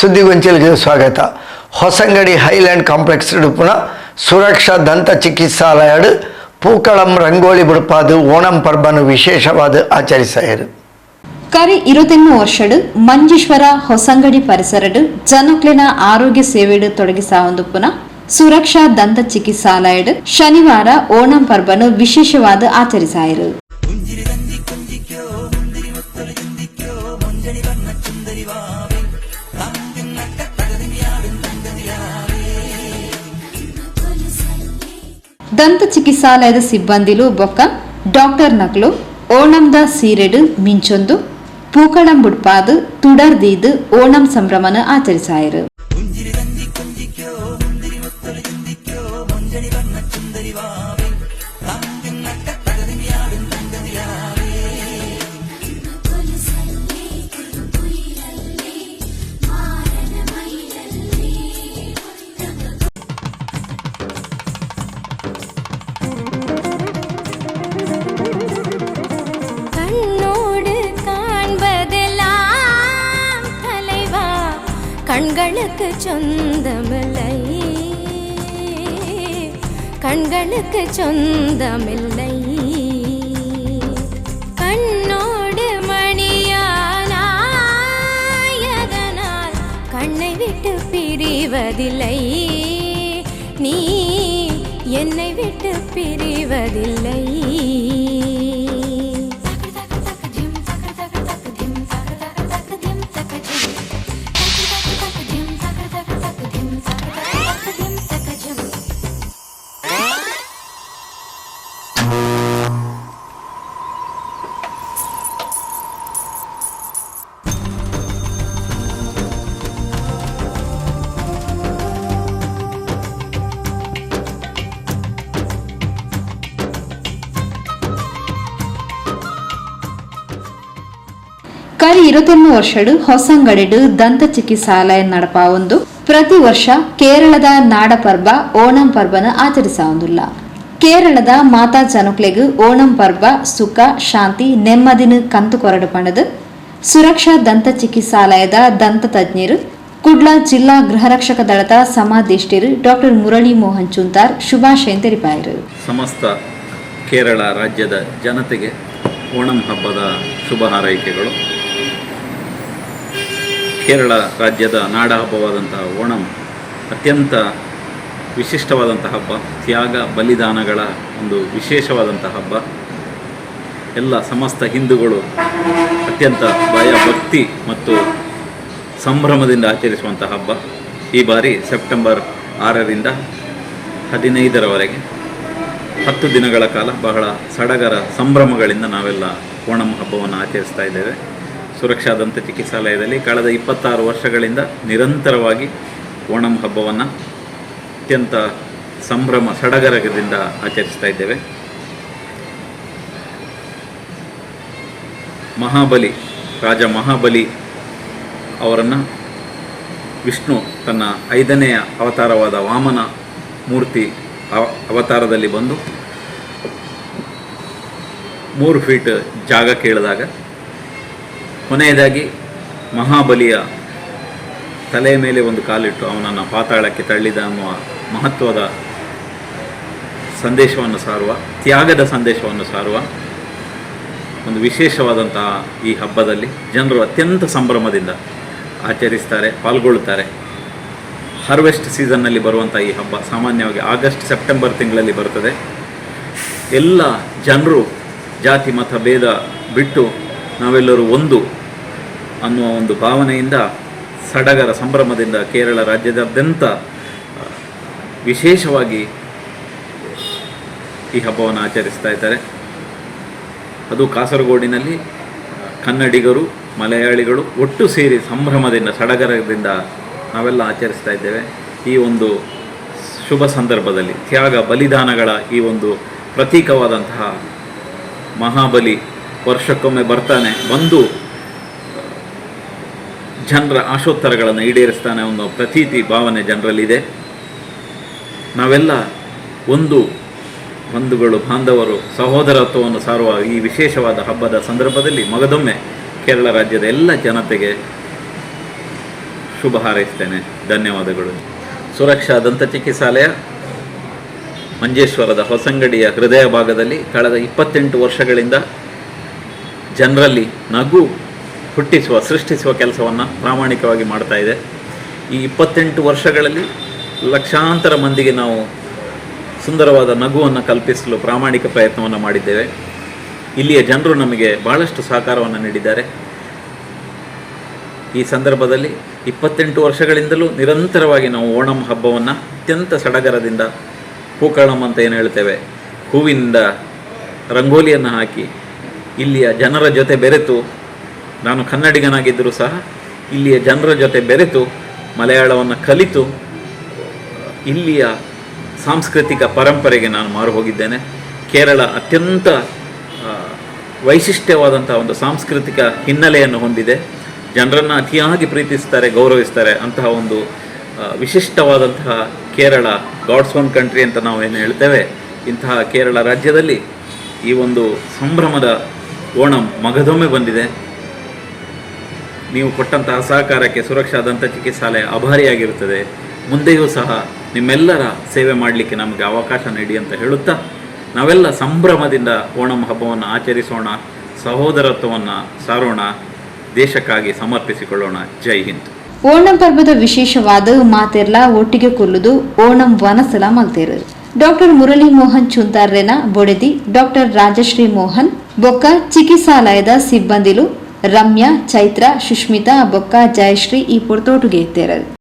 ಸುದ್ದಿಗೊಂಚಲಿಗೆ ಸ್ವಾಗತ. Hosangadi highland complex ಇಡುಪುನ ಸುರಕ್ಷಾ ದಂತ ಚಿಕಿತ್ಸಾಲಯಡ್ ಪೂಕಳಂ ರಂಗೋಲಿ ಬಿಡುಪಾದು ಓಣಂ ಪರ್ಬನು ವಿಶೇಷವಾದ ಆಚರಿಸೆಯರು ಕರೆ ಇರುವತ್ತೆನ್ನು ವರ್ಷಡು ಮಂಜೇಶ್ವರ ಹೊಸಂಗಡಿ ಪರಿಸರಡು ಜನಕ್ಲಿನ ಆರೋಗ್ಯ ಸೇವೆಡು ತೊಡಗಿಸ ಒಂದು ಪುನಃ ಸುರಕ್ಷಾ ದಂತ ಚಿಕಿತ್ಸಾಲಯಡ್ ಶನಿವಾರ ಓಣಂ ಪರ್ಬನು ವಿಶೇಷವಾದ ಆಚರಿಸಾಯರು ದಂತ ಚಿಕಿತ್ಸಾಲಯದ ಸಿಬ್ಬಂದಿಲು ಬೊಕ್ಕ ಡಾಕ್ಟರ್ ನಕ್ಲು ಓಣಂದ ಸೀರೆಡ್ ಮಿಂಚೊಂದು, ಪೂಕಳಂ ಬುಡ್ಪಾದ್ ತುಡರ್ದೀದ್ ಓಣಂ ಸಂಭ್ರಮನ ಆಚರಿಸಾಯರು. கண்களுக்கு சொந்தமில்லை. கண்களுக்கு சொந்தமில்லை. கண்ணோடு மணியானாயதனால் கண்ணை விட்டு பிரிவதில்லை. நீ என்னை விட்டு பிரிவதில்லை. ಕರಿ ഇരുപത്തൊന്ന് ವರ್ಷಡ್ ಹೊಸಂಗಡಿಡ್ ದಂತ ಚಿಕಿತ್ಸಾಲಯ ನಡಪಾವೊಂದು ಪ್ರತಿ ವರ್ಷ ಕೇರಳದ ನಾಡಪರ್ಬ ಓಣಂ ಪರ್ಬನ ಆಚರಿಸಾವಂದುಲ್ಲ ಕೇರಳದ ಮಾತಾ ಜನಕ್ಲೆಗ್ ಓಣಂ ಪರ್ಬ ಸುಖ ಶಾಂತಿ ನೆಮ್ಮದಿನ ಕಂತು ಕೊರಡು ಪಣದು ಸುರಕ್ಷಾ ದಂತ ಚಿಕಿತ್ಸಾಲಯದ ದಂತ ತಜ್ಞರು ಕುಡ್ಲ ಜಿಲ್ಲಾ ಗೃಹರಕ್ಷಕ ದಳದ ಸಮಾಧಿಷ್ಠರು ಡಾಕ್ಟರ್ ಮುರಳಿ ಮೋಹನ್ ಚುಂತಾರ್ ಶುಭಾಶಯ ತೆರಿಪಾಯರು ಸಮಸ್ತ ಕೇರಳ ರಾಜ್ಯದ ಜನತೆಗೆ ಓಣಂ ಹಬ್ಬದ ಶುಭ ಹಾರೈಕೆಗಳು ಕೇರಳ ರಾಜ್ಯದ ನಾಡ ಹಬ್ಬವಾದಂತಹ ಓಣಂ ಅತ್ಯಂತ ವಿಶಿಷ್ಟವಾದಂಥ ಹಬ್ಬ. ತ್ಯಾಗ ಬಲಿದಾನಗಳ ಒಂದು ವಿಶೇಷವಾದಂಥ ಹಬ್ಬ. ಎಲ್ಲ ಸಮಸ್ತ ಹಿಂದೂಗಳು ಅತ್ಯಂತ ಭಯ ಭಕ್ತಿ ಮತ್ತು ಸಂಭ್ರಮದಿಂದ ಆಚರಿಸುವಂಥ ಹಬ್ಬ. ಈ ಬಾರಿ ಸೆಪ್ಟೆಂಬರ್ ಆರರಿಂದ ಹದಿನೈದರವರೆಗೆ. ಹತ್ತು ದಿನಗಳ ಕಾಲ ಬಹಳ ಸಡಗರ ಸಂಭ್ರಮಗಳಿಂದ ನಾವೆಲ್ಲ ಓಣಂ ಹಬ್ಬವನ್ನು ಆಚರಿಸ್ತಾ ಇದ್ದೇವೆ. ಸುರಕ್ಷಾ ದಂತ ಚಿಕಿತ್ಸಾಲಯದಲ್ಲಿ ಕಳೆದ ಇಪ್ಪತ್ತಾರು ವರ್ಷಗಳಿಂದ ನಿರಂತರವಾಗಿ ಓಣಂ ಹಬ್ಬವನ್ನು ಅತ್ಯಂತ ಸಂಭ್ರಮ ಸಡಗರದಿಂದ ಆಚರಿಸ್ತಾ ಇದ್ದೇವೆ. ಮಹಾಬಲಿ, ರಾಜ ಮಹಾಬಲಿ ಅವರನ್ನು ವಿಷ್ಣು ತನ್ನ ಐದನೆಯ ಅವತಾರವಾದ ವಾಮನ ಮೂರ್ತಿ ಅವ- ಅವತಾರದಲ್ಲಿ ಬಂದು ಮೂರು ಫೀಟ್ ಜಾಗ ಕೇಳಿದಾಗ ಕೊನೆಯದಾಗಿ ಮಹಾಬಲಿಯ ತಲೆಯ ಮೇಲೆ ಒಂದು ಕಾಲಿಟ್ಟು ಅವನನ್ನು ಪಾತಾಳಕ್ಕೆ ತಳ್ಳಿದ ಅನ್ನುವ ಮಹತ್ವದ ಸಂದೇಶವನ್ನು ಸಾರುವ, ತ್ಯಾಗದ ಸಂದೇಶವನ್ನು ಸಾರುವ ಒಂದು ವಿಶೇಷವಾದಂತಹ ಈ ಹಬ್ಬದಲ್ಲಿ ಜನರು ಅತ್ಯಂತ ಸಂಭ್ರಮದಿಂದ ಆಚರಿಸ್ತಾರೆ, ಪಾಲ್ಗೊಳ್ಳುತ್ತಾರೆ. ಹಾರ್ವೆಸ್ಟ್ ಸೀಸನ್ನಲ್ಲಿ ಬರುವಂಥ ಈ ಹಬ್ಬ ಸಾಮಾನ್ಯವಾಗಿ ಆಗಸ್ಟ್ ಸೆಪ್ಟೆಂಬರ್ ತಿಂಗಳಲ್ಲಿ ಬರುತ್ತದೆ. ಎಲ್ಲ ಜನರು, ಜಾತಿ, ಮತ, ಭೇದ ಬಿಟ್ಟು ನಾವೆಲ್ಲರೂ ಒಂದು ಅನ್ನುವ ಒಂದು ಭಾವನೆಯಿಂದ ಸಡಗರ ಸಂಭ್ರಮದಿಂದ ಕೇರಳ ರಾಜ್ಯದಾದ್ಯಂತ ವಿಶೇಷವಾಗಿ ಈ ಹಬ್ಬವನ್ನು ಆಚರಿಸ್ತಾ ಇದ್ದಾರೆ. ಅದು ಕಾಸರಗೋಡಿನಲ್ಲಿ ಕನ್ನಡಿಗರು, ಮಲಯಾಳಿಗಳು ಒಟ್ಟು ಸೇರಿ ಸಂಭ್ರಮದಿಂದ, ಸಡಗರದಿಂದ ನಾವೆಲ್ಲ ಆಚರಿಸ್ತಾ ಇದ್ದೇವೆ. ಈ ಒಂದು ಶುಭ ಸಂದರ್ಭದಲ್ಲಿ, ತ್ಯಾಗ ಬಲಿದಾನಗಳ ಈ ಒಂದು ಪ್ರತೀಕವಾದಂತಹ ಮಹಾಬಲಿ ವರ್ಷಕ್ಕೊಮ್ಮೆ ಬರ್ತಾನೆ, ಬಂದು ಜನರ ಆಶೋತ್ತರಗಳನ್ನು ಈಡೇರಿಸ್ತಾನೆ ಅನ್ನೋ ಪ್ರತೀತಿ ಭಾವನೆ ಜನರಲ್ಲಿದೆ. ನಾವೆಲ್ಲ ಒಂದು ಬಂಧುಗಳು, ಬಾಂಧವರು, ಸಹೋದರತ್ವವನ್ನು ಸಾರುವ ಈ ವಿಶೇಷವಾದ ಹಬ್ಬದ ಸಂದರ್ಭದಲ್ಲಿ ಮಗದೊಮ್ಮೆ ಕೇರಳ ರಾಜ್ಯದ ಎಲ್ಲ ಜನತೆಗೆ ಶುಭ ಹಾರೈಸ್ತೇನೆ. ಧನ್ಯವಾದಗಳು. ಸುರಕ್ಷಾ ದಂತ ಚಿಕಿತ್ಸಾಲಯ, ಮಂಜೇಶ್ವರದ ಹೊಸಂಗಡಿಯ ಹೃದಯ ಭಾಗದಲ್ಲಿ ಕಳೆದ ಇಪ್ಪತ್ತೆಂಟು ವರ್ಷಗಳಿಂದ ಜನರಲ್ಲಿ ನಗು ಹುಟ್ಟಿಸುವ, ಸೃಷ್ಟಿಸುವ ಕೆಲಸವನ್ನು ಪ್ರಾಮಾಣಿಕವಾಗಿ ಮಾಡ್ತಾ ಇದೆ. ಈ ಇಪ್ಪತ್ತೆಂಟು ವರ್ಷಗಳಲ್ಲಿ ಲಕ್ಷಾಂತರ ಮಂದಿಗೆ ನಾವು ಸುಂದರವಾದ ನಗುವನ್ನು ಕಲ್ಪಿಸಲು ಪ್ರಾಮಾಣಿಕ ಪ್ರಯತ್ನವನ್ನು ಮಾಡಿದ್ದೇವೆ. ಇಲ್ಲಿಯ ಜನರು ನಮಗೆ ಭಾಳಷ್ಟು ಸಹಕಾರವನ್ನು ನೀಡಿದ್ದಾರೆ. ಈ ಸಂದರ್ಭದಲ್ಲಿ ಇಪ್ಪತ್ತೆಂಟು ವರ್ಷಗಳಿಂದಲೂ ನಿರಂತರವಾಗಿ ನಾವು ಓಣಂ ಹಬ್ಬವನ್ನು ಅತ್ಯಂತ ಸಡಗರದಿಂದ ಹೂಕಳಂ ಅಂತ ಏನು ಹೇಳ್ತೇವೆ, ಹೂವಿನಿಂದ ರಂಗೋಲಿಯನ್ನು ಹಾಕಿ ಇಲ್ಲಿಯ ಜನರ ಜೊತೆ ಬೆರೆತು ನಾನು ಕನ್ನಡಿಗನಾಗಿದ್ದರೂ ಸಹ ಇಲ್ಲಿಯ ಜನರ ಜೊತೆ ಬೆರೆತು ಮಲಯಾಳವನ್ನು ಕಲಿತು, ಇಲ್ಲಿಯ ಸಾಂಸ್ಕೃತಿಕ ಪರಂಪರೆಗೆ ನಾನು ಮಾರು ಹೋಗಿದ್ದೇನೆ. ಕೇರಳ ಅತ್ಯಂತ ವೈಶಿಷ್ಟ್ಯವಾದಂಥ ಒಂದು ಸಾಂಸ್ಕೃತಿಕ ಹಿನ್ನೆಲೆಯನ್ನು ಹೊಂದಿದೆ. ಜನರನ್ನು ಅತಿಯಾಗಿ ಪ್ರೀತಿಸ್ತಾರೆ, ಗೌರವಿಸ್ತಾರೆ ಅಂತಹ ಒಂದು ವಿಶಿಷ್ಟವಾದಂತಹ ಕೇರಳ ಗಾಡ್ಸ್ ಓನ್ ಕಂಟ್ರಿ ಅಂತ ನಾವು ಏನು ಹೇಳ್ತೇವೆ, ಇಂತಹ ಕೇರಳ ರಾಜ್ಯದಲ್ಲಿ ಈ ಒಂದು ಸಂಭ್ರಮದ ಓಣಂ ಮಗದೊಮ್ಮೆ ಬಂದಿದೆ. ನೀವು ಕೊಟ್ಟಂತಹ ಸಹಕಾರಕ್ಕೆ ಸುರಕ್ಷಾ ದಂತ ಚಿಕಿತ್ಸಾಲಯ ಅಭಾರಿಯಾಗಿರುತ್ತದೆ. ಮುಂದೆಯೂ ಸಹ ನಿಮ್ಮೆಲ್ಲರ ಸೇವೆ ಮಾಡಲಿಕ್ಕೆ ನಮಗೆ ಅವಕಾಶ ನೀಡಿ ಅಂತ ಹೇಳುತ್ತಾ, ನಾವೆಲ್ಲ ಸಂಭ್ರಮದಿಂದ ಓಣಂ ಹಬ್ಬವನ್ನು ಆಚರಿಸೋಣ, ಸಹೋದರತ್ವವನ್ನು ಸಾರೋಣ, ದೇಶಕ್ಕಾಗಿ ಸಮರ್ಪಿಸಿಕೊಳ್ಳೋಣ. ಜೈ ಹಿಂದ್. ಓಣಂ ಪರ್ವದ ವಿಶೇಷವಾದ ಮಾತೆರ್ಲ ಒಟ್ಟಿಗೆ ಕೊಲ್ಲುದು ಓಣಂ ವನಸಲ ಮಲ್ತೇರು ಡಾಕ್ಟರ್ ಮುರಳಿ ಮೋಹನ್ ಚುಂತಾರ್ರೆನ ಬೊಡೆದಿ ಡಾಕ್ಟರ್ ರಾಜಶ್ರೀ ಮೋಹನ್ ಬೊಕ್ಕ ಚಿಕಿತ್ಸಾಲಯದ ಸಿಬ್ಬಂದಿಲು ರಮ್ಯಾ ಚೈತ್ರ ಸುಷ್ಮಿತಾ ಬೊಕ್ಕ ಜಯಶ್ರೀ ಈ ಪುರ್ತೋಟುಗೆ ಇತ್ತೇರರು